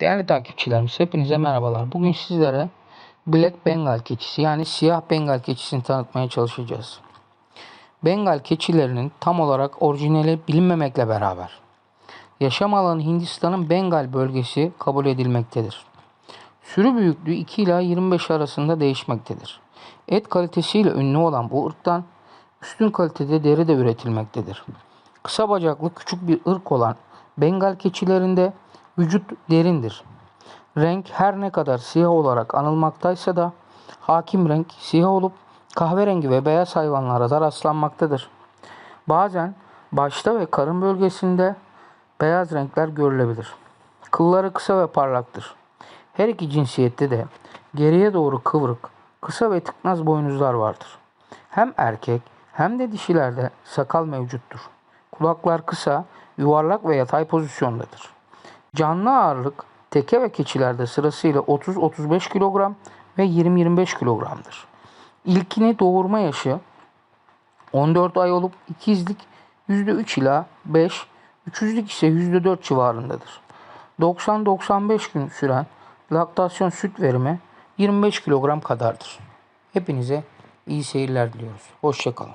Değerli takipçilerimiz hepinize merhabalar. Bugün sizlere Black Bengal keçisi yani siyah Bengal keçisini tanıtmaya çalışacağız. Bengal keçilerinin tam olarak orijinali bilinmemekle beraber yaşam alanı Hindistan'ın Bengal bölgesi kabul edilmektedir. Sürü büyüklüğü 2 ila 25 arasında değişmektedir. Et kalitesiyle ünlü olan bu ırktan üstün kalitede deri de üretilmektedir. Kısa bacaklı küçük bir ırk olan Bengal keçilerinde vücut derindir. Renk her ne kadar siyah olarak anılmaktaysa da hakim renk siyah olup kahverengi ve beyaz hayvanlara da rastlanmaktadır. Bazen başta ve karın bölgesinde beyaz renkler görülebilir. Kılları kısa ve parlaktır. Her iki cinsiyette de geriye doğru kıvrık, kısa ve tıknaz boynuzlar vardır. Hem erkek hem de dişilerde sakal mevcuttur. Kulaklar kısa, yuvarlak ve yatay pozisyondadır. Canlı ağırlık teke ve keçilerde sırasıyla 30-35 kilogram ve 20-25 kilogramdır. İlkini doğurma yaşı 14 ay olup ikizlik %3 ila 5, üçüzlük ise %4 civarındadır. 90-95 gün süren laktasyon süt verimi 25 kilogram kadardır. Hepinize iyi seyirler diliyoruz. Hoşçakalın.